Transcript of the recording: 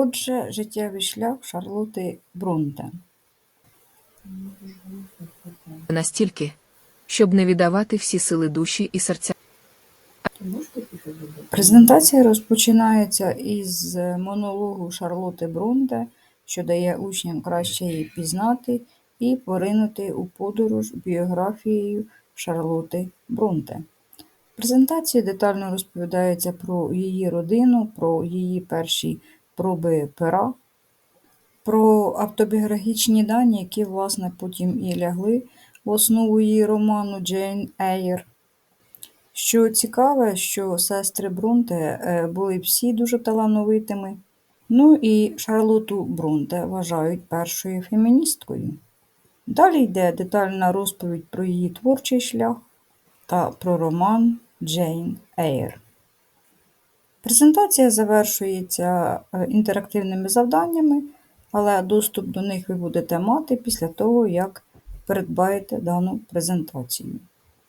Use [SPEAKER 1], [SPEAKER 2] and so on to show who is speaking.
[SPEAKER 1] Отже, життєвий шлях Шарлоти Брунте.
[SPEAKER 2] настільки, щоб не віддавати всі сили душі і серця
[SPEAKER 1] Презентація розпочинається із монологу Шарлоти Брунте, що дає учням краще її пізнати і поринути у подорож біографією Шарлоти Брунте. В презентації детально розповідається про її родину, про її перші проби пера, про автобіографічні дані, які, власне, потім і лягли в основу її роману Джейн Ейр. Що цікаве, що сестри Брунте е, були всі дуже талановитими. Ну і Шарлоту Брунте вважають першою феміністкою. Далі йде детальна розповідь про її творчий шлях та про роман Джейн Ейр. Презентація завершується е, інтерактивними завданнями, але доступ до них ви будете мати після того, як передбаєте дану презентацію.